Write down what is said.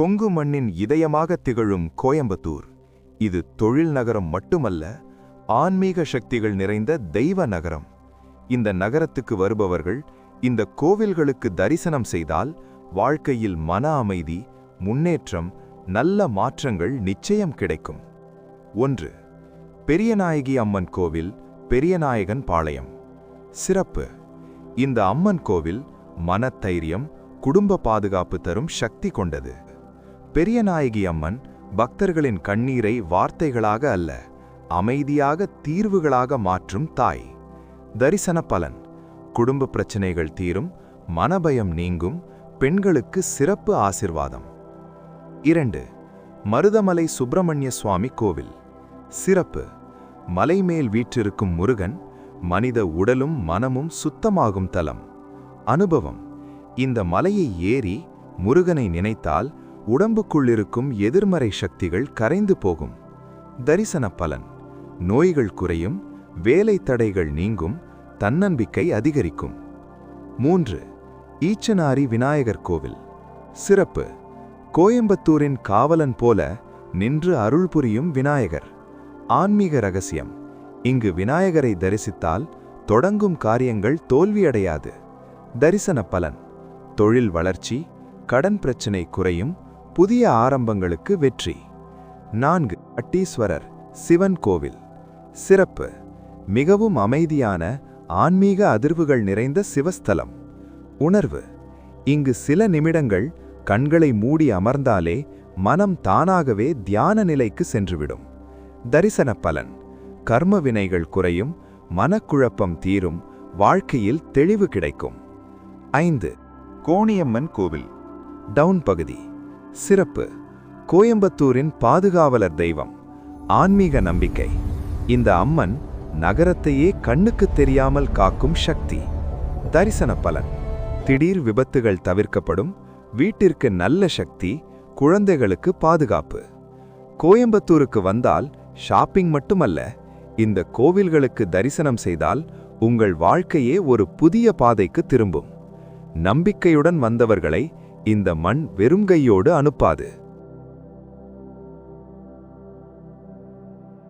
கொங்கு மண்ணின் இதயமாக திகழும் கோயம்புத்தூர். இது தொழில் நகரம் மட்டுமல்ல ஆன்மீக சக்திகள் நிறைந்த தெய்வ நகரம். இந்த நகரத்துக்கு வருபவர்கள் இந்த கோவில்களுக்கு தரிசனம் செய்தால் வாழ்க்கையில் மன அமைதி முன்னேற்றம் நல்ல மாற்றங்கள் நிச்சயம் கிடைக்கும். ஒன்று பெரியநாயகி அம்மன் கோவில் பெரியநாயகன் பாளையம். சிறப்பு இந்த அம்மன் கோவில் மனத்தைரியம் குடும்ப பாதுகாப்பு தரும் சக்தி கொண்டது. பெரியநாயகி அம்மன் பக்தர்களின் கண்ணீரை வார்த்தைகளாக அல்ல அமைதியாக தீர்வுகளாக மாற்றும் தாய். தரிசன பலன். குடும்ப பிரச்சனைகள் தீரும் மனபயம் நீங்கும் பெண்களுக்கு சிறப்பு ஆசிர்வாதம். இரண்டு மருதமலை சுப்பிரமணிய சுவாமி கோவில். சிறப்பு. மலைமேல் வீற்றிருக்கும் முருகன் மனித உடலும் மனமும் சுத்தமாகும் தலம். அனுபவம். இந்த மலையை ஏறி முருகனை நினைத்தால் உடம்புக்குள்ளிருக்கும் எதிர்மறை சக்திகள் கரைந்து போகும். தரிசன பலன். நோய்கள் குறையும் வேலை தடைகள் நீங்கும் தன்னம்பிக்கை அதிகரிக்கும். மூன்று. ஈச்சனாரி விநாயகர் கோவில். சிறப்பு. கோயம்புத்தூரின் காவலன் போல நின்று அருள் புரியும் விநாயகர். ஆன்மீக ரகசியம். இங்கு விநாயகரை தரிசித்தால் தொடங்கும் காரியங்கள் தோல்வியடையாது. தரிசன பலன். தொழில் வளர்ச்சி கடன் பிரச்சினை குறையும் புதிய ஆரம்பங்களுக்கு வெற்றி. நான்கு அட்டீஸ்வரர் சிவன் கோவில். சிறப்பு மிகவும் அமைதியான ஆன்மீக அதிர்வுகள் நிறைந்த சிவஸ்தலம். உணர்வு இங்கு சில நிமிடங்கள் கண்களை மூடி அமர்ந்தாலே மனம் தானாகவே தியான நிலைக்கு சென்றுவிடும். தரிசன பலன் கர்ம வினைகள் குறையும் மனக்குழப்பம் தீரும் வாழ்க்கையில் தெளிவு கிடைக்கும். ஐந்து கோணியம்மன் கோவில். டவுன் பகுதி. சிறப்பு. கோயம்புத்தூரின் பாதுகாவலர் தெய்வம். ஆன்மீக நம்பிக்கை. இந்த அம்மன் நகரத்தையே கண்ணுக்கு தெரியாமல் காக்கும் சக்தி. தரிசன பலன். திடீர் விபத்துகள் தவிர்க்கப்படும். வீட்டிற்கு நல்ல சக்தி. குழந்தைகளுக்கு பாதுகாப்பு. கோயம்புத்தூருக்கு வந்தால் ஷாப்பிங் மட்டுமல்ல. இந்த கோவில்களுக்கு தரிசனம் செய்தால் உங்கள் வாழ்க்கையே ஒரு புதிய பாதைக்கு திரும்பும். நம்பிக்கையுடன் வந்தவர்களை இந்த மண் வெறும் கையோடு அனுப்பாது.